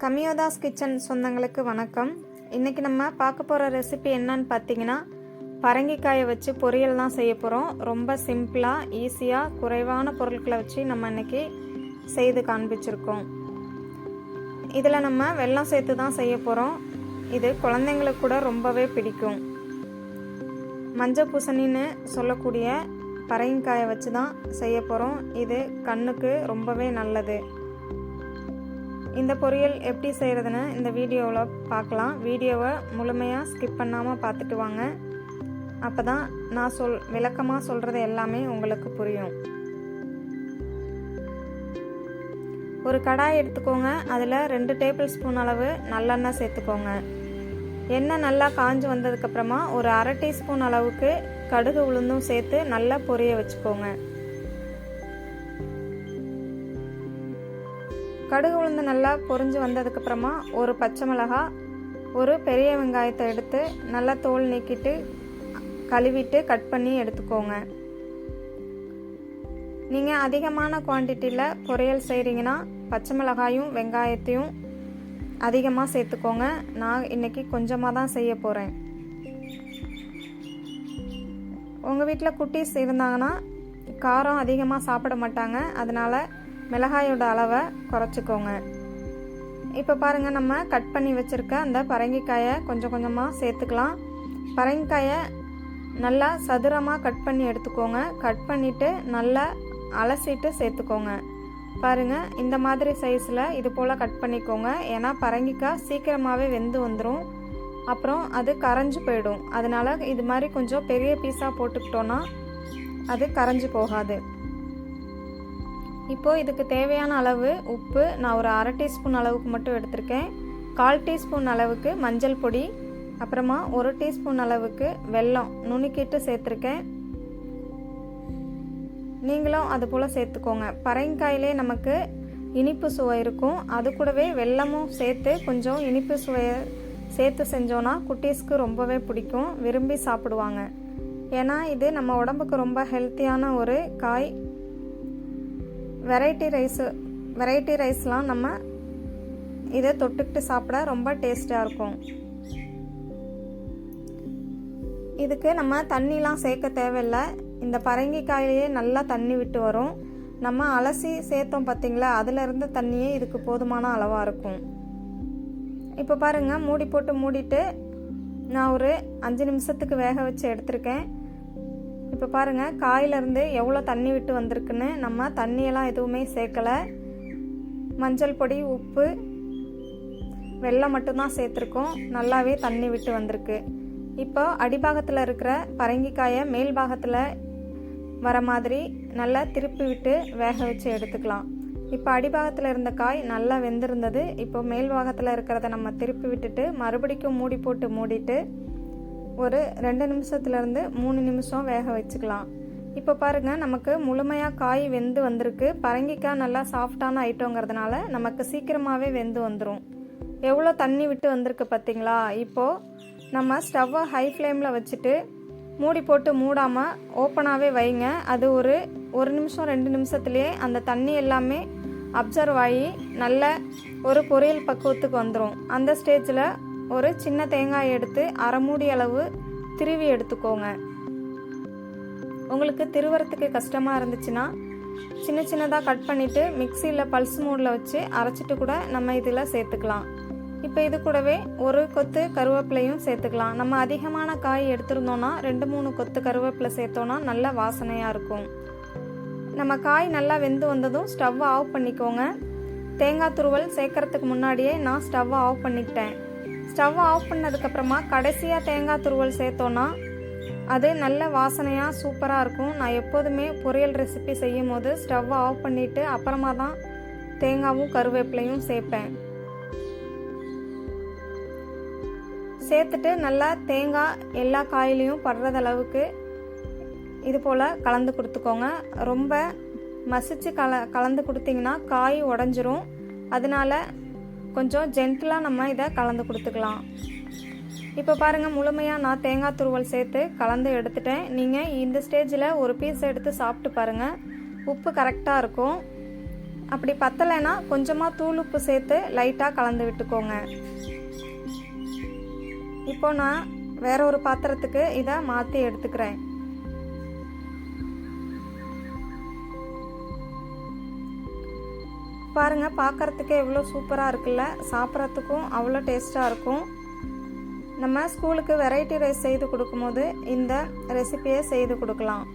கமியோதாஸ் kitchen சொந்தங்களுக்கு வணக்கம். இன்றைக்கி நம்ம பார்க்க போகிற ரெசிபி என்னன்னு பார்த்தீங்கன்னா பரங்கிக்காயை வச்சு பொரியல் தான் செய்ய போகிறோம் ரொம்ப சிம்பிளாக ஈஸியாக குறைவான பொருட்களை வச்சு நம்ம இன்னைக்கு செய்து காண்பிச்சிருக்கோம். இதில் நம்ம வெல்லம் சேர்த்து தான் செய்ய போகிறோம் இது குழந்தைங்களுக்கு கூட ரொம்பவே பிடிக்கும். மஞ்சள் பூசணின்னு சொல்லக்கூடிய பரங்கிக்காயை வச்சு தான் செய்ய போகிறோம் இது கண்ணுக்கு ரொம்பவே நல்லது. இந்த பொரியல் எப்படி செய்கிறதுன்னு இந்த வீடியோவில் பார்க்கலாம். வீடியோவை முழுமையாக ஸ்கிப் பண்ணாமல் பார்த்துட்டு வாங்க. அப்போ தான் நான் சொல் விளக்கமாக சொல்கிறது எல்லாமே உங்களுக்கு புரியும். ஒரு கடாய் எடுத்துக்கோங்க. அதில் ரெண்டு டேபிள் ஸ்பூன் அளவு நல்லெண்ணெய் சேர்த்துக்கோங்க. எண்ணெய் நல்லா காஞ்சு வந்ததுக்கப்புறமா ஒரு அரை டீஸ்பூன் அளவுக்கு கடுகு உளுந்தும் சேர்த்து நல்லா பொரிய வச்சுக்கோங்க. கடுகு உளுந்து நல்லா பொறிஞ்சு வந்ததுக்கப்புறமா ஒரு பச்சை மிளகாய் ஒரு பெரிய வெங்காயத்தை எடுத்து நல்லா தோல் நீக்கிட்டு கழுவிட்டு கட் பண்ணி எடுத்துக்கோங்க. நீங்கள் அதிகமான குவான்டிட்டியில் பொரியல் செய்கிறீங்கன்னா பச்சை மிளகாயும் வெங்காயத்தையும் அதிகமாக சேர்த்துக்கோங்க. நான் இன்றைக்கி கொஞ்சமாக தான் செய்ய போகிறேன் உங்கள் வீட்டில் குட்டீஸ் இருந்தாங்கன்னா காரம் அதிகமாக சாப்பிட மாட்டாங்க. அதனால் மிளகாயோட அளவை குறைச்சிக்கோங்க. இப்போ பாருங்கள் நம்ம கட் பண்ணி வச்சுருக்க அந்த பரங்கிக்காயை கொஞ்சம் கொஞ்சமாக சேர்த்துக்கலாம். பரங்கிக்காயை நல்லா சதுரமாக கட் பண்ணி எடுத்துக்கோங்க. கட் பண்ணிவிட்டு நல்லா அலசிட்டு சேர்த்துக்கோங்க. பாருங்கள் இந்த மாதிரி சைஸில் இது போல் கட் பண்ணிக்கோங்க. ஏன்னா பரங்கிக்காய் சீக்கிரமாகவே வெந்து வந்துடும் அப்புறம் அது கரைஞ்சி போயிடும். அதனால் இது மாதிரி கொஞ்சம் பெரிய பீஸாக போட்டுக்கிட்டோன்னா அது கரைஞ்சி போகாது. இப்போது இதுக்கு தேவையான அளவு உப்பு நான் ஒரு அரை டீஸ்பூன் அளவுக்கு மட்டும் எடுத்திருக்கேன். கால் டீஸ்பூன் அளவுக்கு மஞ்சள் பொடி அப்புறமா ஒரு டீஸ்பூன் அளவுக்கு வெல்லம் நுணுக்கிட்டு சேர்த்துருக்கேன். நீங்களும் அது போல் சேர்த்துக்கோங்க. பரங்காயிலே நமக்கு இனிப்பு சுவை இருக்கும். அது கூடவே வெல்லமும் சேர்த்து கொஞ்சம் இனிப்பு சுவையை சேர்த்து செஞ்சோன்னா குட்டீஸ்க்கு ரொம்பவே பிடிக்கும். விரும்பி சாப்பிடுவாங்க. ஏன்னா இது நம்ம உடம்புக்கு ரொம்ப ஹெல்த்தியான ஒரு காய். வெரைட்டி ரைஸு வெரைட்டி ரைஸ்லாம் நம்ம இதை தொட்டுக்கிட்டு சாப்பிட ரொம்ப டேஸ்ட்டாக இருக்கும். இதுக்கு நம்ம தண்ணிலாம் சேர்க்க தேவையில்லை. இந்த பரங்கிக்காயிலேயே நல்லா தண்ணி விட்டு வரும். நம்ம அலசி சேர்த்தோம் பார்த்திங்களா? அதில் இருந்த தண்ணியே இதுக்கு போதுமான அளவாக இருக்கும். இப்போ பாருங்கள் மூடி போட்டு மூடிட்டு நான் ஒரு அஞ்சு நிமிஷத்துக்கு வேக வச்சு எடுத்திருக்கேன். இப்போ பாருங்கள் காயிலேருந்து எவ்வளோ தண்ணி விட்டு வந்திருக்குன்னு நம்ம தண்ணியெல்லாம் எதுவுமே சேர்க்கலை. மஞ்சள் பொடி உப்பு வெள்ளம் மட்டும்தான் சேர்த்துருக்கோம். நல்லாவே தண்ணி விட்டு வந்திருக்கு. இப்போ அடிபாகத்தில் இருக்கிற பரங்கிக்காயை மேல் பாகத்தில் வர மாதிரி நல்லா திருப்பி விட்டு வேக வச்சு எடுத்துக்கலாம். இப்போ அடிபாகத்தில் இருந்த காய் நல்லா வெந்திருந்தது. இப்போ மேல் பாகத்தில் இருக்கிறத நம்ம திருப்பி விட்டுட்டு மறுபடிக்கும் மூடி போட்டு மூடிட்டு ஒரு ரெண்டு நிமிஷத்துலேருந்து மூணு நிமிஷம் வேக வச்சுக்கலாம். இப்போ பாருங்கள் நமக்கு முழுமையாக காய் வெந்து வந்திருக்கு. பரங்கிக்காய் நல்லா சாஃப்டான ஐட்டங்கிறதுனால நமக்கு சீக்கிரமாகவே வெந்து வந்துடும் எவ்வளோ தண்ணி விட்டு வந்திருக்கு பார்த்தீங்களா? இப்போது நம்ம ஸ்டவ்வை ஹை ஃப்ளேமில் வச்சுட்டு மூடி போட்டு மூடாமல் ஓப்பனாகவே வைங்க. அது ஒரு ஒரு நிமிஷம் ரெண்டு நிமிஷத்துலேயே அந்த தண்ணி எல்லாமே அப்சர்வ் ஆகி நல்ல ஒரு பொரியல் பக்குவத்துக்கு வந்துடும் அந்த ஸ்டேஜில் ஒரு சின்ன தேங்காய் எடுத்து அரை மூடி அளவு திருவி எடுத்துக்கோங்க. உங்களுக்கு திருவரத்துக்கு கஷ்டமாக இருந்துச்சுன்னா சின்ன சின்னதாக கட் பண்ணிவிட்டு மிக்சியில் பல்ஸ் மூடில் வச்சு அரைச்சிட்டு கூட நம்ம இதில் சேர்த்துக்கலாம். இப்போ இது கூடவே ஒரு கொத்து கருவேப்பிலையும் சேர்த்துக்கலாம். நம்ம அதிகமான காய் எடுத்திருந்தோன்னா ரெண்டு மூணு கொத்து கருவேப்பிலை சேர்த்தோன்னா நல்ல வாசனையாக இருக்கும். நம்ம காய் நல்லா வெந்து வந்ததும் ஸ்டவ்வை ஆஃப் பண்ணிக்கோங்க. தேங்காய் துருவல் சேர்க்கறதுக்கு முன்னாடியே நான் ஸ்டவ்வை ஆஃப் பண்ணிக்கிட்டேன். ஸ்டவ்வை ஆஃப் பண்ணதுக்கப்புறமா கடைசியாக தேங்காய் துருவல் சேர்த்தோன்னா அது நல்ல வாசனையாக சூப்பராக இருக்கும். நான் எப்போதுமே பொரியல் ரெசிபி செய்யும் போது ஸ்டவ்வை ஆஃப் பண்ணிவிட்டு அப்புறமா தான் தேங்காவும் கருவேப்பிலையும் சேர்ப்பேன். சேர்த்துட்டு நல்லா தேங்காய் எல்லா காயிலையும் படுறது அளவுக்கு இது போல் கலந்து கொடுத்துக்கோங்க. ரொம்ப மசித்து கல கலந்து கொடுத்தீங்கன்னா காய் உடஞ்சிரும். அதனால கொஞ்சம் ஜென்டிலாக நம்ம இதை கலந்து கொடுத்துக்கலாம். இப்போ பாருங்கள் முழுமையாக நான் தேங்காய் துருவல் சேர்த்து கலந்து எடுத்துட்டேன். நீங்கள் இந்த ஸ்டேஜில் ஒரு பீஸ் எடுத்து சாப்பிட்டு பாருங்கள் உப்பு கரெக்டாக இருக்கும். அப்படி பத்தலைன்னா கொஞ்சமாக தூள் உப்பு சேர்த்து லைட்டாக கலந்து விட்டுக்கோங்க. இப்போ நான் வேற ஒரு பாத்திரத்துக்கு இதை மாற்றி எடுத்துக்கிறேன். பாருங்கள் பார்க்குறதுக்கே எவ்வளோ சூப்பராக இருக்குல்ல? சாப்பிட்றதுக்கும் அவ்வளோ டேஸ்ட்டாக இருக்கும். நம்ம ஸ்கூலுக்கு வெரைட்டி ரைஸ் செய்து கொடுக்கும்போது இந்த ரெசிபியை செய்து கொடுக்கலாம்.